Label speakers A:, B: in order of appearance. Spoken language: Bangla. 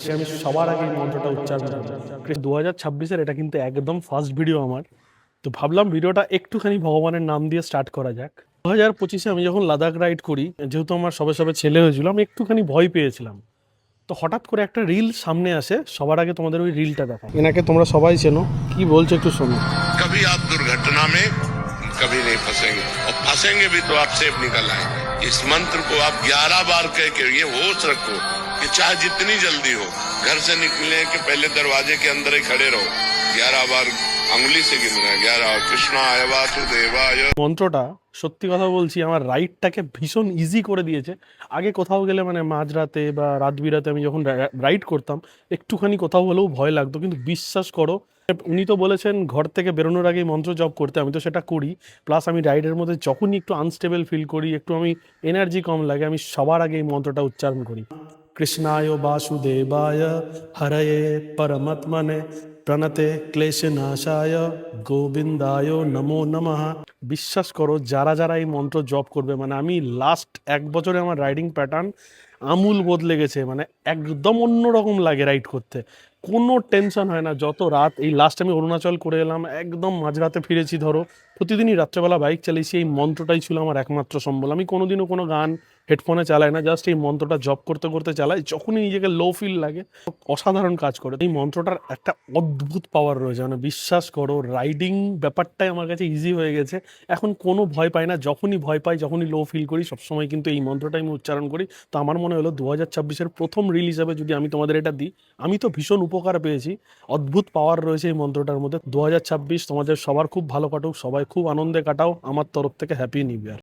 A: সে আমি সবার আগে এই মন্ত্রটা উচ্চারণ করি দু হাজার ছাব্বিশের এটা কিন্তু একদম ফার্স্ট ভিডিও আমার তো ভাবলাম ভিডিওটা একটুখানি ভগবানের নাম দিয়ে স্টার্ট করা যাক দু হাজার পঁচিশে আমি যখন লাদাখ রাইড করি যেহেতু আমার সবে সবে ছেলে হয়েছিল আমি একটুখানি ভয় পেয়েছিলাম তো হঠাৎ করে একটা রিল সামনে আসে সবার আগে তোমাদের ওই রিলটা দেখা এনাকে তোমরা সবাই চেনো কি বলছো একটু শোনো
B: कभी आप दुर्घटना में कभी नहीं फंसेंगे और फंसेंगे भी तो आप सेफ निकल आएंगे इस मंत्र को आप 11 बार कह के ये होश रखो कि चाहे जितनी जल्दी हो घर से निकलने के पहले दरवाजे के अंदर ही खड़े रहो 11 बार अंगुली से गिनना ग्यारह कृष्णा वासुदेवाय
A: মন্ত্রটা সত্যি কথা বলছি আমার রাইডটাকে ভীষণ ইজি করে দিয়েছে আগে কোথাও গেলে মানে মাঝরাতে বা রাত বিরাতে আমি যখন রাইড করতাম একটুখানি কোথাও হলেও ভয় লাগতো কিন্তু বিশ্বাস করো উনি তো বলেছেন ঘর থেকে বেরোনোর আগেই মন্ত্র জপ করতে আমি তো সেটা করি প্লাস আমি রাইডের মধ্যে যখনই একটু আনস্টেবল ফিল করি একটু আমি এনার্জি কম লাগে আমি সবার আগে এই মন্ত্রটা উচ্চারণ করি কৃষ্ণায় বাসুদেবায়, হরয়ে পরমাত্মনে প্রণতে ক্লেশনাশায়, গোবিন্দায় নমো নমঃ। বিশ্বাস করো, যারা যারা এই মন্ত্র জপ করবে মানে আমি লাস্ট এক বছরে আমার রাইডিং প্যাটার্ন আমূল বদলে গেছে মানে একদম অন্যরকম লাগে রাইড করতে। কোনো টেনশন হয় না, যত রাত, এই লাস্ট আমি অরুণাচল করে এলাম, একদম মাঝরাতে ফিরেছি, ধরো। প্রতিদিনই রাত্রেবেলা বাইক চালিয়েছি, এই মন্ত্রটাই ছিল আমার একমাত্র সম্বল। আমি কোনোদিনও কোনো গান হেডফোনে চালায় না জাস্ট এই মন্ত্রটা জপ করতে করতে চালায়, যখনই নিজেকে লো ফিল লাগে, অসাধারণ কাজ করে। এই মন্ত্রটার একটা অদ্ভুত পাওয়ার রয়েছে মানে বিশ্বাস করো রাইডিং ব্যাপারটাই আমার কাছে ইজি হয়ে গেছে। এখন কোনো ভয় পাই না, যখনই ভয় পাই, যখনই লো ফিল করি, সবসময় কিন্তু এই মন্ত্রটাই আমি উচ্চারণ করি। তো আমার মনে হলো দু হাজার ছাব্বিশের প্রথম রিল হিসাবে যদি আমি তোমাদের এটা দিই, আমি তো ভীষণ উপকার পেয়েছি। অদ্ভুত পাওয়ার রয়েছে এই মন্ত্রটার মধ্যে। দু হাজার ছাব্বিশ তোমাদের সবার খুব ভালো কাটুক, সবাই খুব আনন্দে কাটাও। আমার তরফ থেকে হ্যাপি নিউ ইয়ার